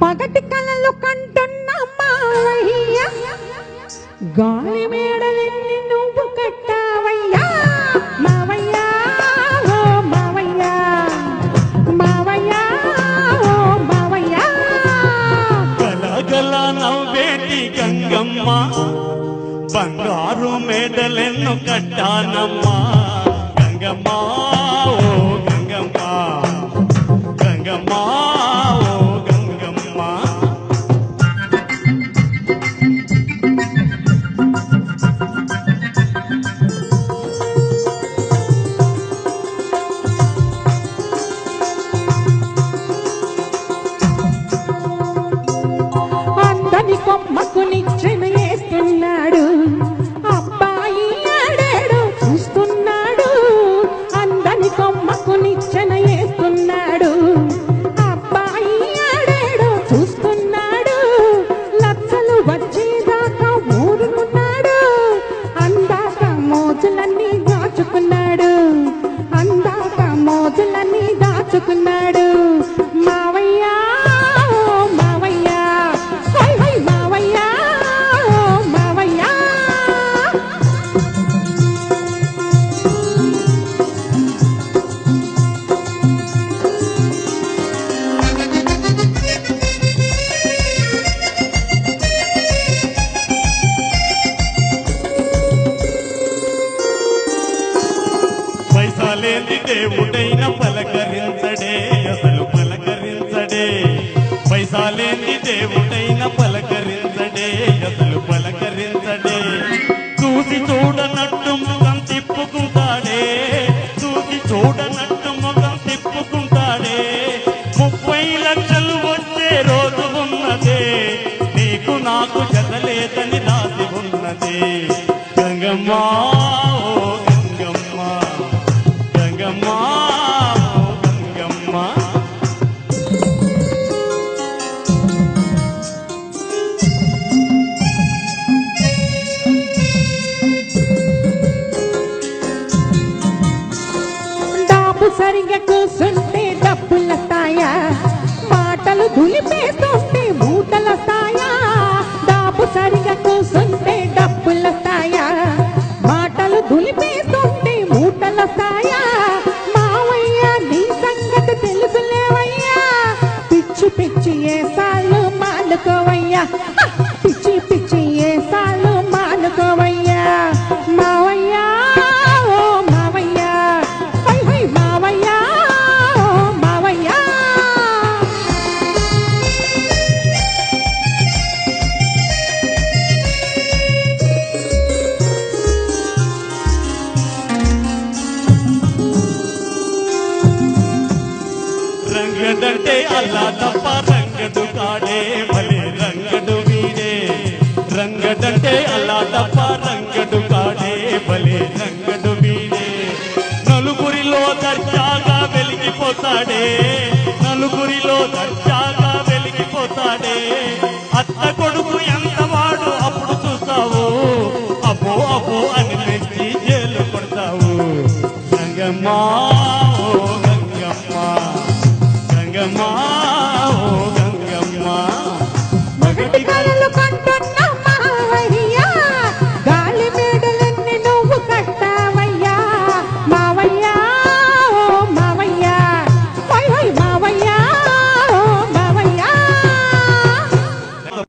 పగటి కలలు కంటున్న మావయ్య గాలి మేడలెన్ని నువ్వు కట్టావయ్యా. మావయ్య ఓ మావయ్య. మావయ్య ఓ మావయ్య. గలగల నవ్వేటి గంగమ్మ బంగారు మేడలెన్ను కట్టానమ్మా. గంగమ్మ చూస్తున్నాడు. అందని కొమ్మకు నిచ్చెన వేస్తున్నాడు. అబ్బాయి ఆడాడు చూస్తున్నాడు. లక్షలు వచ్చేదాకా ఊరుకున్నాడు. అందాక మోజులన్నీ దాచుకున్నాడు. అందాక మోజులన్నీ దాచుకున్నాడు. పైసాలేంది దేవుడైన పలకరించడే అసలు పలకరించడే. పైసాలేంది దేవుడైన పలకరించడే అసలు పలకరించడే. చూసి చూడనట్టు సరిగా కూసుంటే డబ్బుల డబ్బులొస్తాయా మాటలు దులిపేస్తుంటే మూటల మూటలొస్తాయా డాబు సరిగా కూసుంటే డబ్బుల డబ్బులొస్తాయా మాటలు దులిపేస్తుంటే మూటల మూటలొస్తాయా మావయ్య నీ సంగతి తెలుసులేవయ్యా? పిచ్చి పిచ్చి ఏ సార్లు మాలుకోవయ్యా రంగడంటే అల్లా తప్ప రంగడు కాడే. భలే రంగడు వీడే. రంగడంటే అల్లా తప్ప రంగడు కాడే. భలే రంగడు వీడే. నలుగురిలో దర్జాగా వెలిగిపోతాడే. నలుగురిలో దర్జాగా వెలిగిపోతాడే. అత్త కొడుకు ఎంత వాడు అప్పుడు చూస్తావు? అబ్బో అబ్బో అని మెచ్చి జైలు కొడతావు. రంగమ్మా.